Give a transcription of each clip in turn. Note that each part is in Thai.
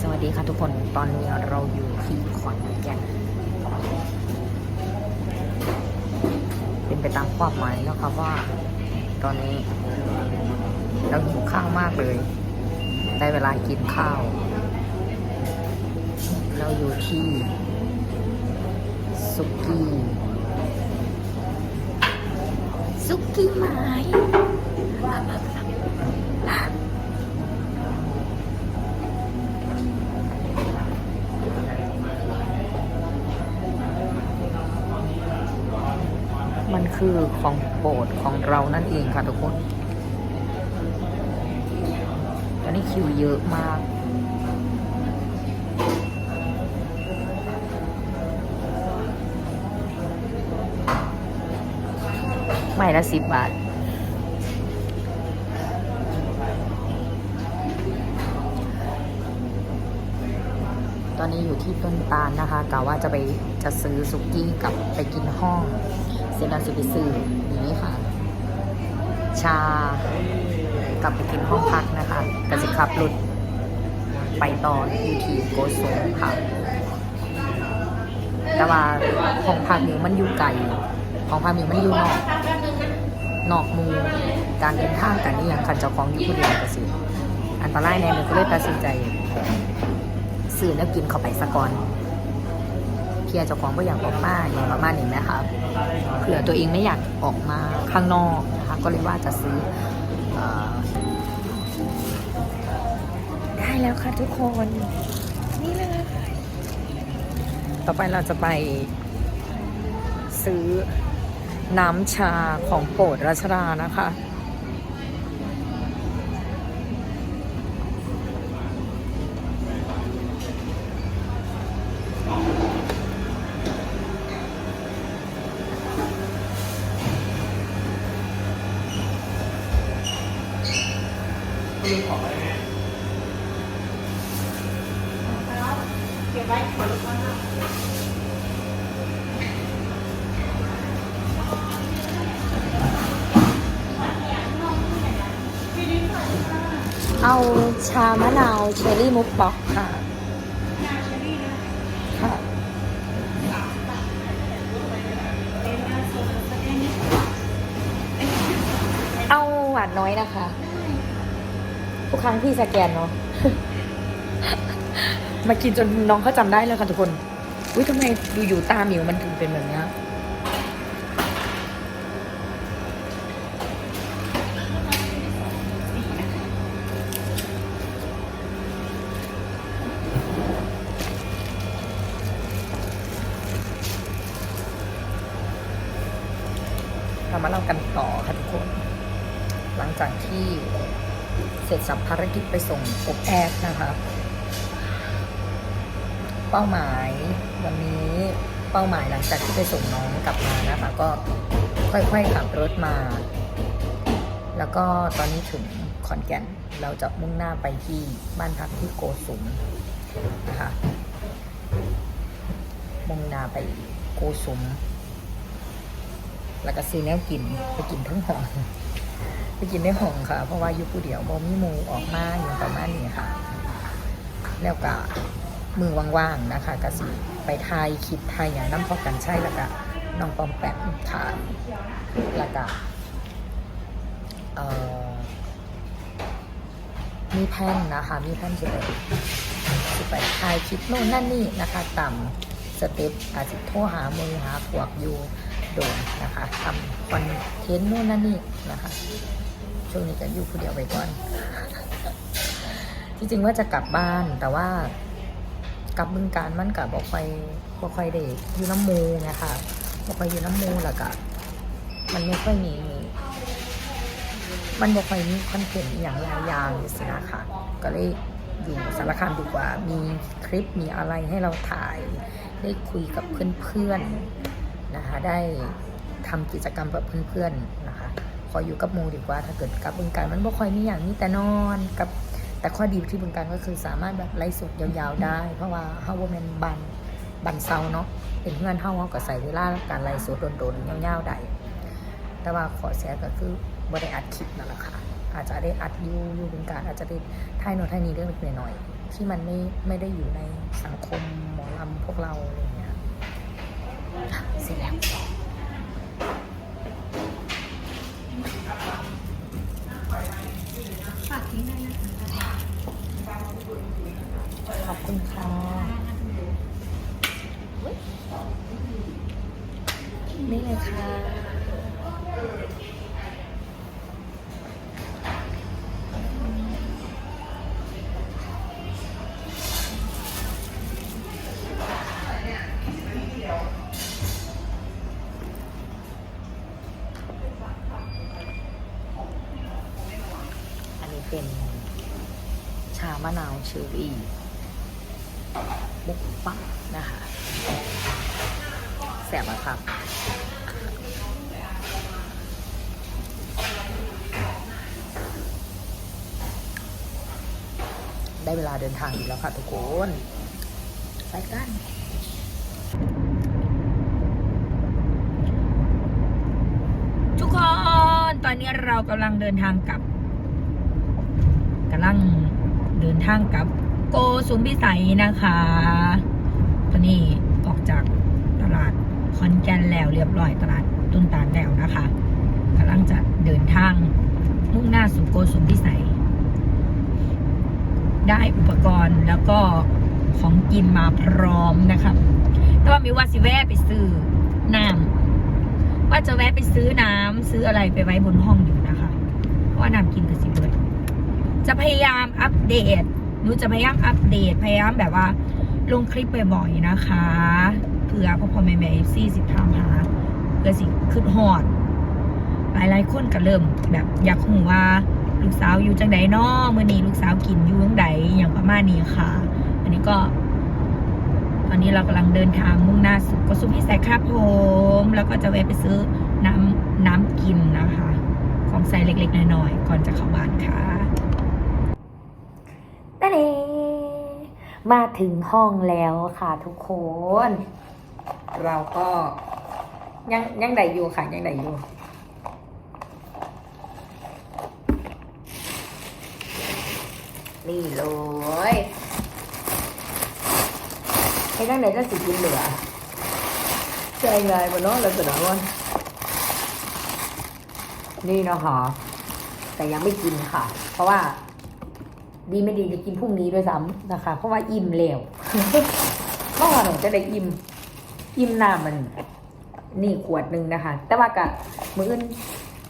สวัสดีค่ะทุกคนตอนนี้เราอยู่ที่ขอนแก่นเป็นไปตามความหมายนะครับว่า ตอนนี้ เราหิวข้าวมากเลย ได้เวลากินข้าว เราอยู่ที่สุกี้สุกี้ไม้ มันคือของโปรดของเรานั่นเองค่ะทุกคนตอนนี้คิวเยอะมากไม่ละสิบบาทตอนนี้อยู่ที่ต้นตาลนะคะกะว่าจะไปจะซื้อสุกี้กับไปกินห้อง เสร็จแล้วจะไปซื้อย่างนี้ค่ะ ชากลับไปกินห้องพักนะคะกสิขับรถไปต่ออยู่ที่โกโซค่ะ แต่ว่าห้องพักนี้มันอยู่ไกลห้องพักนี้มันอยู่นอก นอกมูการเดินทางกันนี่ยังคันเจ้าของอยู่คนเดียวกสิอันตรายแน่เลยก็เลยตัดสินใจซื้อแล้วกินเข้าไปสะก่อนียเจ้าของก็อยากออกมาอย่างประมาณนี้นะคะเผื่อตัวเองไม่อยากออกมาข้างนอกนะคะก็เลยว่าจะซื้อเออได้แล้วค่ะทุกคนนี่เลยต่อไปเราจะไปซื้อน้ำชาของโปรดรัชดานะคะ เอาชามะนาวเชอรี่มุกบ็อกค่ะค่ะ เอาหวานน้อยนะคะ ทุกครั้งพี่สแกนเนาะ มากินจนน้องเขาจำได้เลยค่ะทุกคน อุ้ยทำไมดูอยู่ตาหมิวมันถึงเป็นแบบนี้เรามาเล่ากันต่อค่ะทุกคน หลังจากที่ เสร็จสับภารกิจไปส่งอบแอดนะคะ เป้าหมายวันนี้เป้าหมายหลังจากที่ไปส่งน้องกลับมานะคะ ก็ค่อยๆขับรถมา แล้วก็ตอนนี้ถึงขอนแก่นเราจะมุ่งหน้าไปที่บ้านพักที่โกสุมนะคะมุ่งหน้าไปโกสุม แล้วก็ซื้อแนวกินไปกินทั้งห้อ ไปกินในห้องค่ะ เพราะว่าอยู่ผู้เดียวบ่มีหมูออกมาอย่างประมาณนี้ค่ะ แล้วก็มือว่างๆนะคะก็สิไปไทยคลิปไทยอย่างน้ำพอกันใช่แล้วก็น้องปอมแปมค่ะแล้วก็มีแพ่นนะคะ มีแพ่นจะไปจะไปไทยคลิปโน่นนั่นนี่นะคะต่ำสเต็ปอาจจะโทรหามือหาพวกอยู่โดนนะคะทำคอนเทนต์โน่นนั่นนี่นะคะ ช่วงนี้ก็อยู่ผู้เดียวไปก่อน ที่จริงว่าจะกลับบ้านแต่ว่ากลับบึงการมันกับบอกค่อยบอกค่อยได้อยู่น้ำมูไงค่ะบอกค่อยอยู่น้ำมูแล้วก็มันไม่ค่อยมี มันบอกค่อยมีคอนเทนต์อย่างหลายอย่างสินะคะก็เลยอยู่สารคามดีกว่า มีคลิปมีอะไรให้เราถ่าย ได้คุยกับเพื่อนๆนะคะ ได้ทำกิจกรรมกับเพื่อนๆนะคะ ขออยู่กับมูดีกว่า ถ้าเกิดกับบึงการมันบ่ค่อยมีอย่างนี้แต่นอนกับแต่ข้อดีที่บึงการก็คือสามารถแบบไล่สดยาวๆได้ เพราะว่าเฮาบ่แม่นบันบันเซาเนาะเป็นเพื่อนเฮาเฮาก็ใส่เวลาการไล่สดโดนๆยาวๆได้แต่ว่าขอแชร์ก็คือบ่ได้อัดคลิปนั่นแหละค่ะอาจจะได้อัดอยูอยู่เป็นการอาจจะได้ท่ายโน้ตท่ายนี้เรื่องเล็กๆหน่อยๆที่มันไม่ไม่ได้อยู่ในสังคมหมอลำพวกเราอะไรเงี้ยเสร็จแล้ว ชามะนาวเชอรี่บุกปักนะคะแสบอะครับได้เวลาเดินทางอีกแล้วค่ะทุกคนไปกันทุกคน ตอนนี้เรากำลังเดินทางกลับกำลัง เดินทางกับโกสุมพิสัยนะคะ ตอนนี้ออกจากตลาดคอนแกนแล้วเรียบร้อยตลาดตุนตาลแล้วนะคะกำลังจะเดินทางมุ่งหน้าสู่โกสุมพิสัย ได้อุปกรณ์แล้วก็ของกินมาพร้อมนะคะแต่ว่ามีว่าสิแวะไปซื้อน้ำว่าจะแวะไปซื้อน้ำซื้ออะไรไปไว้บนห้องอยู่นะคะ เพราะว่าน้ำกินกับสิเบิร์ด จะพยายามอัปเดตหนูจะพยายามอัปเดต พยายามแบบว่าลงคลิปบ่อยๆนะคะเพื่อพ่อพ่อแม่แม่เอฟซีสิทามหาเพื่อสิขึ้นหอด หลายๆคนก็เริ่มแบบอยากหูว่าลูกสาวอยู่จังใดน้อมื่อนี้ลูกสาวกินอยู่จังใดอย่างประมาณนี้ค่ะ อันนี้ก็ ตอนนี้เรากำลังเดินทางมุ่งหน้าสู่กสุพิสัยครับผมแล้วก็จะแวะไปซื้อน้ำน้ำกินนะคะ ของใส่เล็กๆน้อยๆก่อนจะเข้าบ้านค่ะ เลมาถึงห้องแล้วค่ะทุกคน เราก็ยังยังใดอยู่ค่ะยังใดอยู่นี่เลยให้ตั้งไหนจะสิกินเหลือใจไงบนน้องเราจะนอนนี่นะคะแต่ยังไม่กินค่ะ เพราะว่า ดีไม่ดีจะกินพรุ่งนี้ด้วยซ้ำนะคะ เพราะว่าอิ่มแล้วเมื่อวานหนูจะได้อิ่ม อิ่มน้ำมัน นี่ขวดหนึ่งนะคะ แต่ว่ากะมืออื่น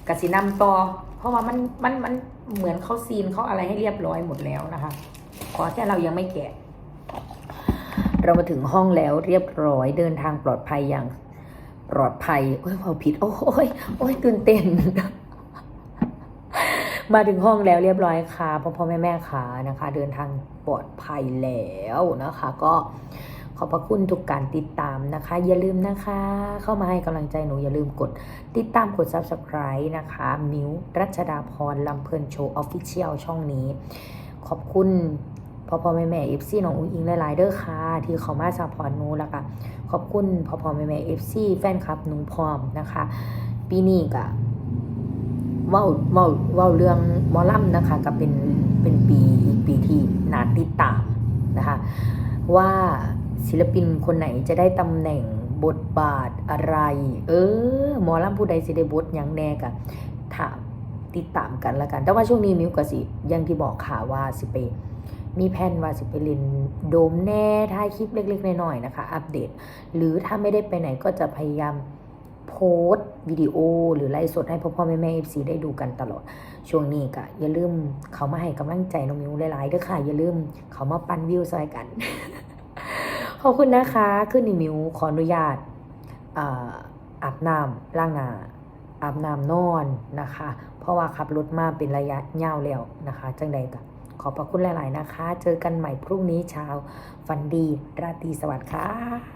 กะสีนำต่อ เพราะว่ามันมันมันเหมือนเขาซีนเขาอะไรให้เรียบร้อยหมดแล้วนะคะ ขอแค่เรายังไม่แกะ เรามาถึงห้องแล้วเรียบร้อยเดินทางปลอดภัยอย่างปลอดภัย โอ้ยเผาผิด โอ้ยโอ้ยตื่นเต้น มาถึงห้องแล้วเรียบร้อยค่ะพ่อพ่อแม่แม่ค่ะนะคะ เดินทางปลอดภัยแล้วนะคะ ก็ขอบพระคุณทุกการติดตามนะคะ อย่าลืมนะคะ เข้ามาให้กำลังใจหนูอย่าลืมกด ติดตามกด subscribe นะคะ มิวรัชดาพรลำเพลินโชว์ออฟฟิเชียลช่องนี้ ขอบคุณพ่อพ่อแม่แม่เอฟซีน้องอุ้งอิงหลายๆเด้อค่ะที่เขามาซัพพอร์ตหนูแล้วก็ขอบคุณพ่อพ่อแม่แม่เอฟซีแฟนคลับหนูพร้อมนะคะ ปีนี้ก็ เว้าเว้าเว้าเรื่องมอลำนะคะ ก็เป็นเป็นปีอีกปีที่นาติดตามนะคะ ว่าศิลปินคนไหนจะได้ตำแหน่งบทบาทอะไร เออมอลำผู้ใดสิได้บทหยังแน่กะถามติดตามกันละกัน แต่ว่าช่วงนี้มิวกสิยังที่บอกข่าวว่าสิไปมีแผนว่าสิไปเล่นโดมแน่ถ่ายคลิปเล็กๆน้อยๆนะคะ อัปเดต หรือถ้าไม่ได้ไปไหนก็จะพยายาม โพสต์วิดีโอ หรือไลฟ์สดให้พ่อพ่อแม่แม่เอฟซีได้ดูกันตลอด ช่วงนี้ก็อย่าลืมเขามาให้กำลังใจน้องมิวหลายๆด้อค่ะ อย่าลืมเขามาปั่นวิวซอยกันขอบคุณนะคะขึ้นในมิวขออนุญาตอาอาบน้ำล้างหน้าอาบน้ำนอนนะคะ เพราะว่าขับรถมาเป็นระยะยาวแล้วนะคะ จังใดก็ขอบพระคุณหลาย ๆ นะคะ เจอกันใหม่พรุ่งนี้เช้าฟันดี ราตรีสวัสดิ์ค่ะ